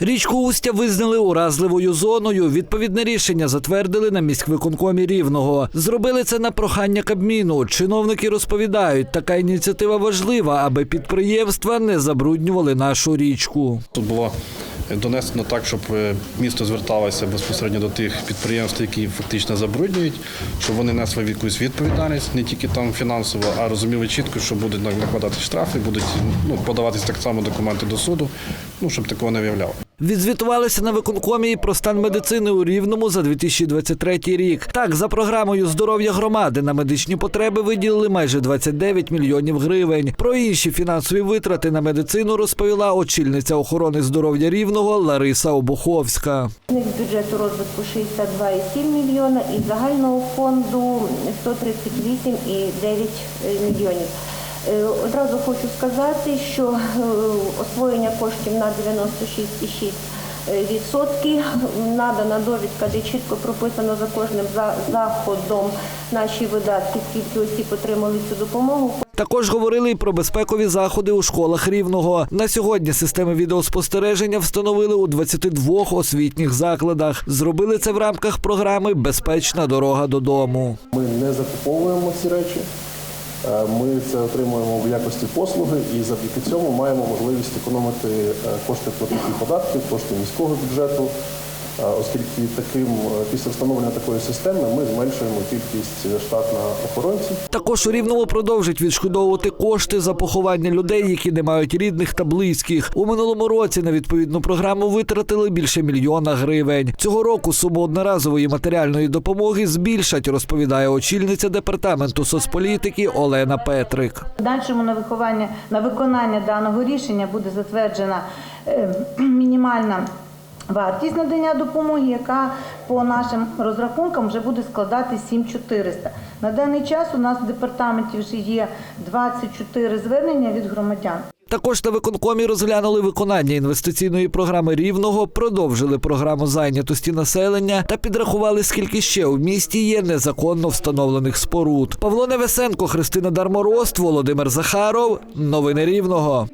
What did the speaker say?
Річку Устя визнали уразливою зоною. Відповідне рішення затвердили на міськвиконкомі Рівного. Зробили це на прохання Кабміну. Чиновники розповідають, така ініціатива важлива, аби підприємства не забруднювали нашу річку. Тут було донесено так, щоб е, місто зверталося безпосередньо до тих підприємств, які фактично забруднюють, щоб вони несли якусь відповідальність, не тільки там фінансово, а розуміли чітко, що будуть накладати штрафи, будуть ну, подаватись так само документи до суду, ну щоб такого не виявляло. Відзвітувалися на виконкомі і про стан медицини у Рівному за 2023 рік. Так, за програмою здоров'я громади на медичні потреби виділили майже 29 мільйонів гривень. Про інші фінансові витрати на медицину розповіла очільниця охорони здоров'я Рівного Лариса Обуховська. З бюджету розвитку 62,7 мільйона і загального фонду 138,9 мільйонів. Е, Одразу хочу сказати, що е, освоєння коштів на 96,6 відсотки. Надана довідка, де чітко прописано за кожним заходом наші видатки, скільки осіб отримали цю допомогу. Також говорили і про безпекові заходи у школах Рівного. На сьогодні системи відеоспостереження встановили у 22 освітніх закладах. Зробили це в рамках програми Безпечна дорога додому. Ми не закуповуємо ці речі. Е, Ми це отримуємо в якості послуги і завдяки цьому маємо можливість економити е, кошти платників податків, кошти міського бюджету, оскільки таким е, після встановлення такої системи ми зменшуємо кількість е, штатних охоронців. Також у Рівному продовжать відшкодовувати кошти за поховання людей, які не мають рідних та близьких. У минулому році на відповідну програму витратили більше мільйона гривень. Цього року суму одноразової матеріальної допомоги збільшать, розповідає очільниця департаменту соцполітики Олена Петрик. В Дальшому на виховання на виконання даного рішення буде затверджена е, мінімальна вартість надання допомоги, яка по нашим розрахункам вже буде складати 7400. На даний час у нас в департаменті вже є 24 звернення від громадян. Також на виконкомі розглянули виконання інвестиційної програми рівного, продовжили програму зайнятості населення та підрахували, скільки ще у місті є незаконно встановлених споруд. Павло Невесенко, Христина Дарморост, Володимир Захаров. Новини Рівного.